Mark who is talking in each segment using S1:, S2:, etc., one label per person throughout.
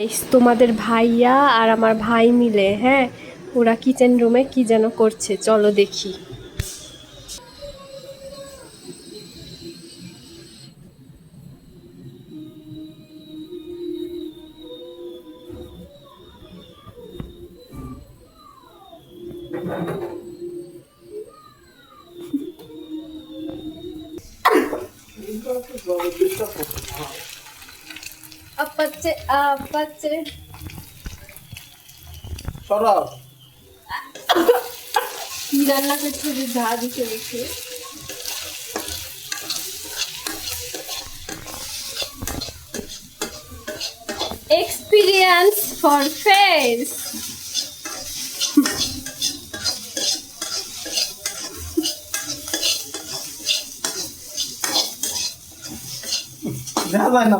S1: এই তোমাদের ভাইয়া আর আমার ভাই মিলে হ্যাঁ? ওরা কিচেন রুমে কি যেন করছে চলো দেখি। আপাচ্ছে আপাচ্ছে
S2: সরাও
S1: কি রান্না করছে যে ঝা দিতে দেখে এক্সপিরিয়েন্স ফর ফেস
S2: দেখা যায় না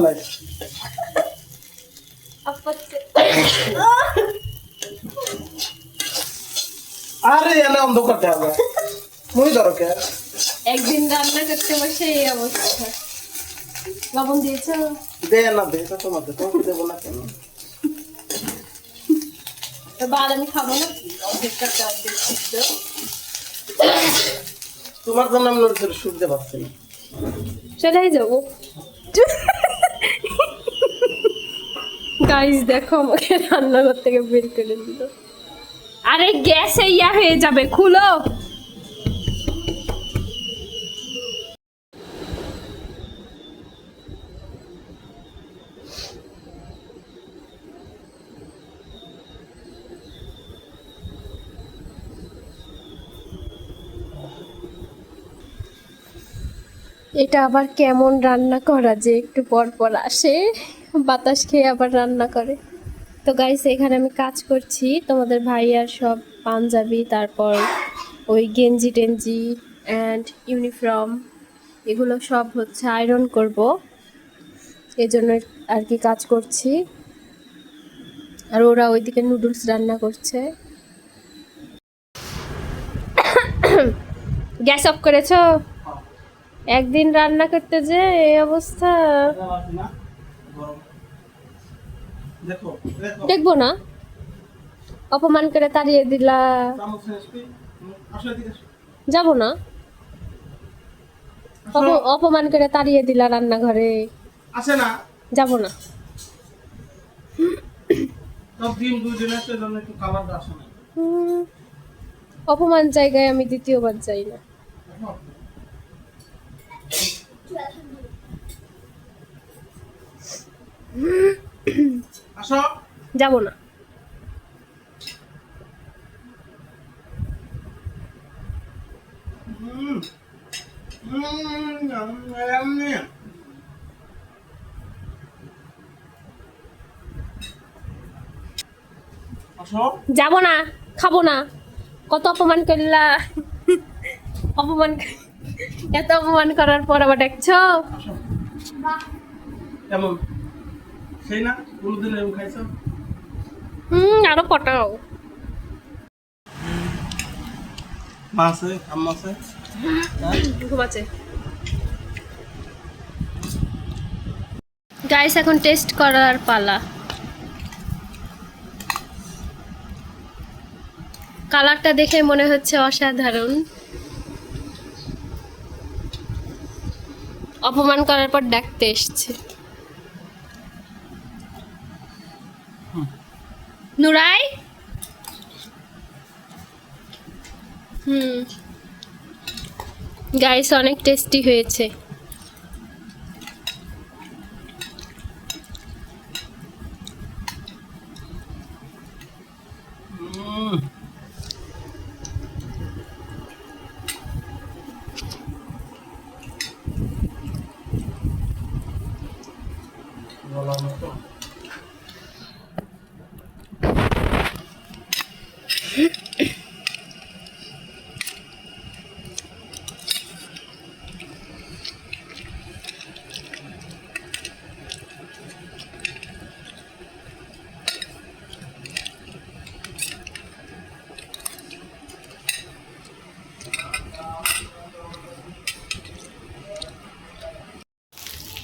S1: আপাচ্ছে
S2: আরে এনে অন্ধকার দেখা যায়। মুই ধরো কে?
S1: একদিন রান্না করতে বসে এই অবস্থা। লবণ দিয়েছ?
S2: দে না দে তোমাদের তোমাকে দেবো না কেন?
S1: আমি খাব না। অর্ধেকটা চাল দিয়ে
S2: তোমার জন্য আমি নড়ে চড়ে শুনতে পাচ্ছি না
S1: চলেই যাব গাইস দেখো আমাকে রান্নাঘর থেকে বের করে দিল। আরে গ্যাসে ইয়া হয়ে যাবে, খুলো। এটা আবার কেমন রান্না করা যে একটু পর পর আসে। বাতাস খেয়ে আবার রান্না করে। তো গাইস এখানে আমি কাজ করছি। তোমাদের ভাইয়ার সব পাঞ্জাবি, তারপর ওই গেঞ্জি টেঞ্জি অ্যান্ড ইউনিফর্ম এগুলো সব হচ্ছে আয়রন করব। এজন্য আর কি কাজ করছি। আর ওরা ওইদিকে নুডলস রান্না করছে। গ্যাস অফ করেছ? একদিন রান্না করতে যে, এই অবস্থা। দেখব না। অপমান করে তাড়িয়ে দিলা। যাব না। অপ- অপমান করে তাড়িয়ে দিলা রান্নাঘরে।
S2: আসে না।
S1: যাব না। অপমান জায়গায় আমি দ্বিতীয়বার যাই না।
S2: আসো।
S1: যাব না। যাব না খাব না। কত অপমান করলা। অপমান এত অপমান করার পর আবার দেখছ?
S2: কেমন? সেই না? কোনোদিন এরকম খাইছো?
S1: হুম আরও পটাও।
S2: মা আছে? আম্মা আছে?
S1: ঘুমাচ্ছে গাইস এখন টেস্ট করার পালা। কালারটা দেখে মনে হচ্ছে অসাধারণ। অপমান করার পর ডাকতে এসছে। নুরাই? হুম। গাইস অনেক টেস্টি হয়েছে।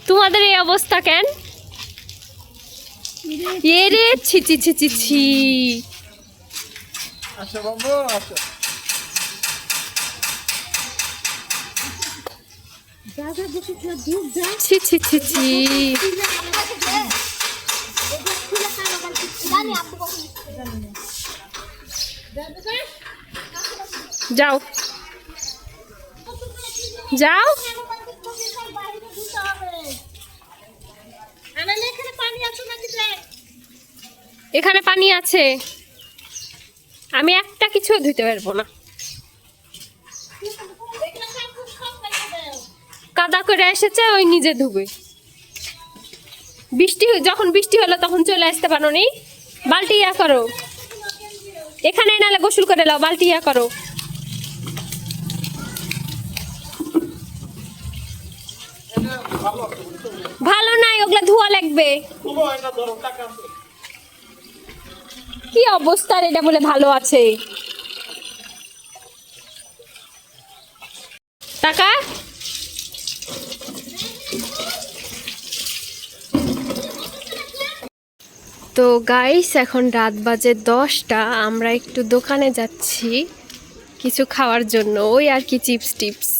S1: তোমাদের এই অবস্থা কেন? এ রে ছি ছি ছি ছি ছি।
S2: বাবু
S1: ছি ছি ছি ছি। যাও। যাও। এখানে পানি আছে। আমি একটা কিছু ধুতে পারব না। কাদা করে এসেছে, ওই নিজে ধুবে। বৃষ্টি যখন বৃষ্টি হলো তখন চলে আসতে পারো নি। বালতি ইয়া করো। এখানে নালে গোসল করে লাও বালতি ইয়া করো। ভালো নাই, ওগুলা ধোয়া লাগবে। কি অবস্থা এটা বলে ভালো আছে। টাকা তো গাইস এখন রাত বাজে দশটা, আমরা একটু দোকানে যাচ্ছি কিছু খাওয়ার জন্য। ওই আর কি চিপস টিপস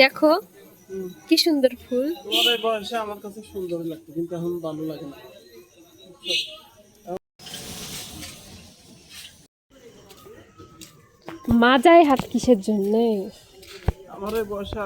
S1: দেখো কি সুন্দর ফুল।
S2: তোমার এই বয়সে আমার কাছে সুন্দর লাগতো কিন্তু এখন ভালো লাগে না।
S1: মাজায় হাত কিসের জন্যে?
S2: আমার বয়সে